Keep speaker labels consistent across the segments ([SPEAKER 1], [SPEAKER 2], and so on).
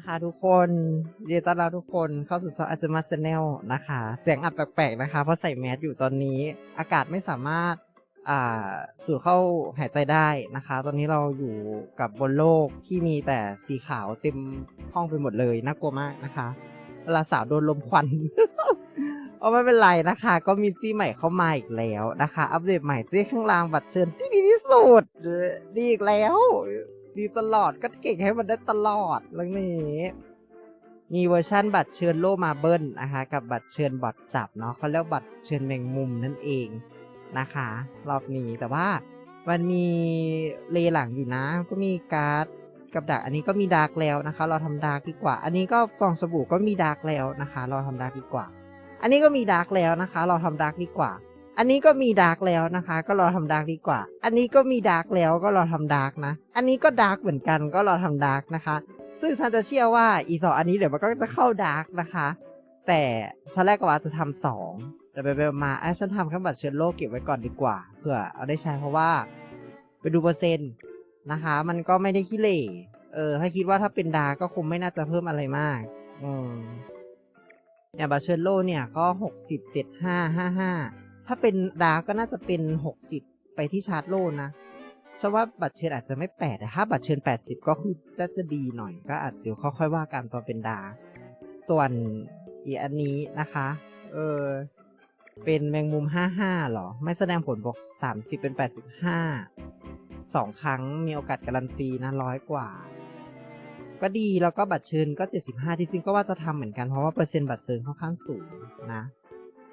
[SPEAKER 1] นะคะทุกคนยินดีต้อนรับทุกคนเข้าสู่ซออาจมาแนลนะคะ เสียงอัดแปลกๆนะคะ เพราะใส่แมสอยู่ตอนนี้ อากาศไม่สามารถอ่าสู่เข้าหายใจได้นะคะ ตอนนี้เราอยู่กับบนโลกที่มีแต่สีขาวเต็มห้องไปหมดเลยน่ากลัวมากนะคะเวลาสาวโดนลมควันเอาไม่เป็นไรนะคะ ก็มีจี้ใหม่เข้ามาอีกแล้วนะคะ อัปเดตใหม่จี้ข้างล่างบัตรเชิญที่ดีที่สุดดีอีกแล้ว ดีตลอดก็เก่งให้มันได้ตลอดเรื่องนี้ มีเวอร์ชั่นบัตรเชิญโลมาเบิลนะคะกับบัตรเชิญบอทจับเนาะเขาเรียกบัตรเชิญแมงมุมนั่นเองนะคะ รอบนี้แต่ว่ามันมีเลหลังอยู่นะ ก็มีการ์ดกับดักอันนี้ก็มีดาร์กแล้วนะคะ เราทำดาร์กดีกว่า อันนี้ก็ฟองสบู่ก็มีดาร์กแล้วนะคะ เราทำดาร์กดีกว่า อันนี้ก็มีดาร์กแล้วนะคะ เราทำดาร์กดีกว่า อันนี้ก็มีดาร์กแล้วนะคะ ก็รอทำดาร์กดีกว่า อันนี้ก็มีดาร์กแล้วก็รอทำดาร์กนะ อันนี้ก็ดาร์กเหมือนกันก็รอทำดาร์กนะคะ ซึ่งฉันจะเชื่อว่าอีสองอันนี้เดี๋ยวมันก็จะเข้าดาร์กนะคะ แต่ฉันแรกก็ว่าจะทำสองแต่ไปไปมาไอ้ฉันทำแค่บัตรเชื้อโรคเก็บไว้ก่อนดีกว่าเผื่อเอาได้ใช้เพราะว่า ไปดูเปอร์เซ็นต์นะคะ มันก็ไม่ได้ขี้เหร่เออ ถ้าคิดว่าถ้าเป็นดาร์กก็คงไม่น่าจะเพิ่มอะไรมาก อืมอย่างบัตรเชื้อโรคเนี่ยก็หกสิบเจ็ดห้าห้าห้า ถ้าเป็นดาร์กก็น่าจะเป็น 60 ไปที่ชาร์จโลนะฉันว่าบัตรเชิญอาจจะไม่แปดแต่ถ้าบัตรเชิญ 80 ก็คือน่าจะดีหน่อยก็อาจเดี๋ยวค่อยๆว่ากันตอนเป็นดาร์กส่วนอีอันนี้นะคะ เออเป็นแมงมุม 55หรอ ไม่แสดงผลบวก30 เป็น 85สองครั้งมีโอกาสการันตีนะร้อยกว่า ก็ดีแล้วก็บัตรเชิญก็ 75 จริงๆก็ว่าจะทำเหมือนกันเพราะว่าเปอร์เซ็นต์บัตรเชิญค่อนข้างสูงนะ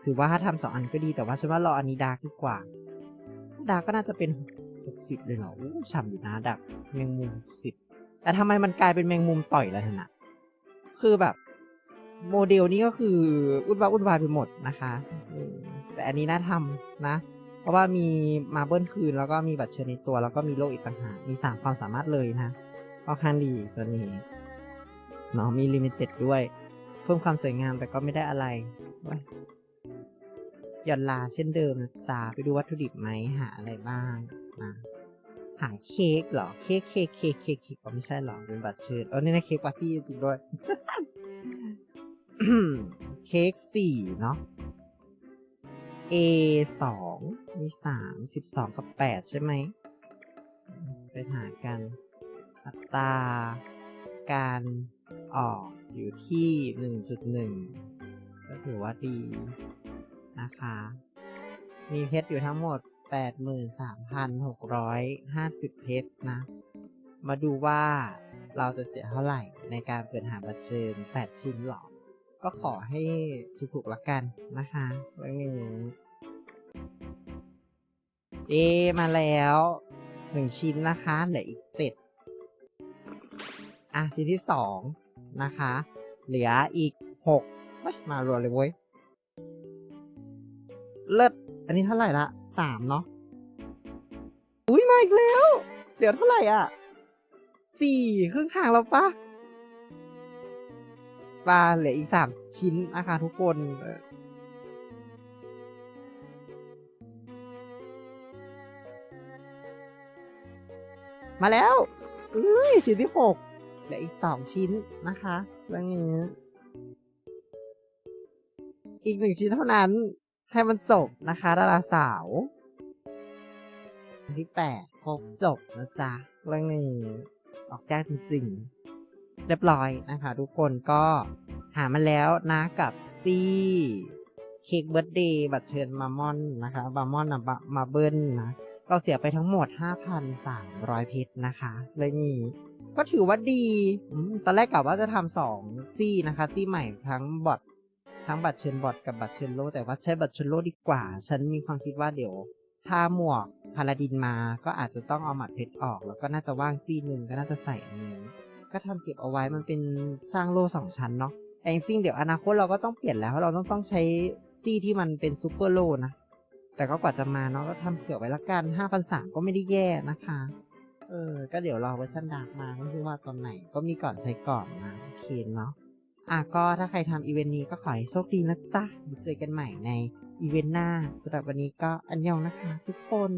[SPEAKER 1] ถือว่าถ้าทำสองอันก็ดีแต่ว่าฉันว่ารออันนี้ดาร์กดีกว่า ดาร์กก็น่าจะเป็นหกสิบเลยเหรออู้ฉ่ำอยู่นะดักแมงมุมสิบแต่ทำไมมันกลายเป็นแมงมุมต่อยแล้วนะคือแบบ โมเดลนี้ก็คือวุ่นวายวุ่นวายไปหมดนะคะแต่อันนี้น่าทำนะ เพราะว่ามีมาเบิลคืน แล้วก็มีบัตรเชิญในตัว แล้วก็มีโลกอีกต่างหากมีสามความสามารถเลยนะค่อนข้างดีตัวนี้เนาะมีลิมิเต็ดด้วย เพิ่มความสวยงามแต่ก็ไม่ได้อะไร หย่อนลาเช่นเดิมนะจ๊ะไปดูวัตถุดิบไหมหาอะไรบ้างนะหาเค้กเหรอเค้กเค้กเค้กเค้กเค้กไม่ใช่หรอเป็นบัตรเชิญเออนี่นะเค้กปาร์ตี้จริงด้วยเค้กสี่เนาะ A สองมีสามสิบสองกับแปดใช่ไหมไปหากันอัตราการออกอยู่ที่หนึ่งจุดหนึ่งก็ถือว่าดี นะคะ มีเพชรอยู่ทั้งหมด 83,650 เพชรนะ มาดูว่าเราจะเสียเท่าไหร่ในการเปิดหาบัตรเชิญ 8 ชิ้นหรอ ก็ขอให้ถูกๆละกันนะคะเรื่องนี้เอมาแล้วหนึ่งชิ้นนะคะเหลืออีกเจ็ดอะชิ้นที่สองนะคะ เหลืออีกหกมารวมเลยเว้ย เลิศอันนี้เท่าไหร่ละสามเนาะอุ้ยมาอีกแล้ว เดี๋ยวเท่าไหร่อะสี่ครึ่งทางแล้วปะปลาเหลืออีกสามชิ้นนะคะทุกคน มาแล้วเอ้ยชิ้นที่หกเหลืออีกสองชิ้นนะคะเรื่องนี้อีกหนึ่งชิ้นเท่านั้น ให้มันจบนะคะดาราสาวที่แปดครบจบนะจ๊ะเรื่องนี้ออกยากจริงๆ เรียบร้อยนะคะ ทุกคนก็หามาแล้วนะกับจี้เค้กเบิร์ดเดย์บัตรเชิญมามอนนะคะบามอนนะมาเบิ้ลนะเราเสียไปทั้งหมด 5,300 เพชรนะคะเรื่องนี้ก็ถือว่าดี ตอนแรกกะว่าจะทำสองจี้นะคะ จี้ใหม่ทั้งบอท ทั้งบัตรเชิญบอทกับบัตรเชิญโล แต่ว่าใช้บัตรเชิญโลดีกว่า ฉันมีความคิดว่าเดี๋ยว ถ้าหมวกพาลาดินมาก็อาจจะต้องเอาหมัดเพชรออก แล้วก็น่าจะว่างจี้หนึ่งก็น่าจะใส่อันนี้ ก็ทำเก็บเอาไว้มันเป็นสร้างโลสองชั้นเนาะแต่จริงเดี๋ยวอนาคตเราก็ต้องเปลี่ยนแล้วเราต้องต้องใช้จี้ที่มันเป็นซูเปอร์โลนะแต่ก็กว่าจะมาเนาะก็ทำเผื่อไว้ละกัน5 0 0 3ก็ไม่ได้แย่นะคะ เออ ก็เดี๋ยวรอเวอร์ชันดาร์กมาไม่รู้ว่าตอนไหน ก็มีก่อนใช้ก่อนนะ โอเคเนาะ อะก็ถ้าใครทำอีเวนต์นี้ก็ขอให้โชคดีนะจ๊ะเจอกันใหม่ในอีเวนต์หน้าสำหรับวันนี้ก็อันยองนะคะทุกคน